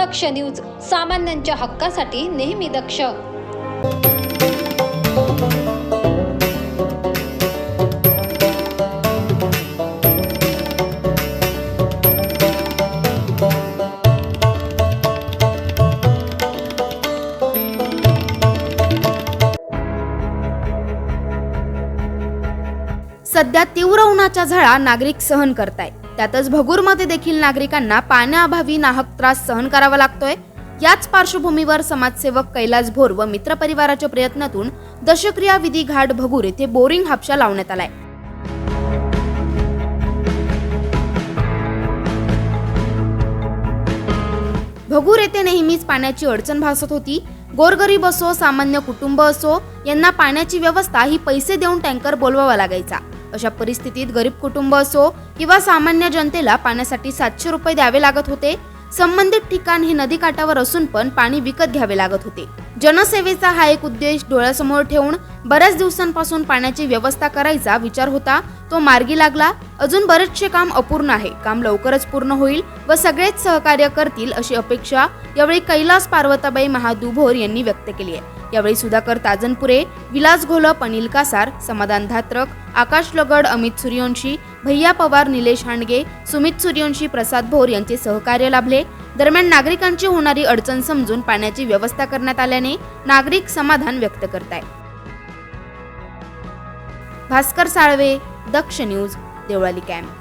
दक्ष news सामान्यांच्या हक्कासाठी नेहमी दक्ष. सध्या तीव्र उन्हाच्या झळा नागरिक सहन करतायत. त्यातच भगूरमध्ये देखील नागरिकांना पाण्याअभावी नाहक त्रास सहन करावा लागतोय. याच पार्श्वभूमीवर समाजसेवक कैलास भोर व मित्रपरिवाराच्या प्रयत्नातून दशक्रिया विधी घाट भगूर येथे बोरिंग हापशा लावण्यात आलाय. भगूर येथे नेहमीच पाण्याची अडचण भासत होती. गोरगरीब असो सामान्य कुटुंब असो यांना पाण्याची व्यवस्था ही पैसे देऊन टँकर बोलवावा लागायचा. अशा परिस्थितीत गरीब कुटुंब असो किंवा सामान्य जनतेला पाण्यासाठी सातशे रुपये द्यावे लागत होते संबंधित ठिकाण हे नदीकाठावर असून पण पाणी विकत घ्यावे लागत होते. जनसेवेचा हा एक उद्देश डोळ्यासमोर ठेवून बऱ्याच दिवसांपासून पाण्याची व्यवस्था करायचा विचार होता. तो मार्गी लागला. अजून बरेचसे काम अपूर्ण आहे. काम लवकरच पूर्ण होईल व सगळेच सहकार्य करतील अशी अपेक्षा यावेळी कैलास पार्वताबाई महादुभोर यांनी व्यक्त केली आहे. यावेळी सुधाकर ताजनपुरे विलास घोलप अनिल कासार समाधान धात्रक आकाश लगड अमित सूर्यवंशी भैया पवार निलेश हांडगे सुमित सूर्यवंशी प्रसाद भोर यांचे सहकार्य लाभले. दरम्यान नागरिकांची होणारी अडचण समजून पाण्याची व्यवस्था करण्यात आल्याने नागरिक समाधान व्यक्त करताय भास्कर साळवे दक्ष न्यूज देवळाली कॅम्प.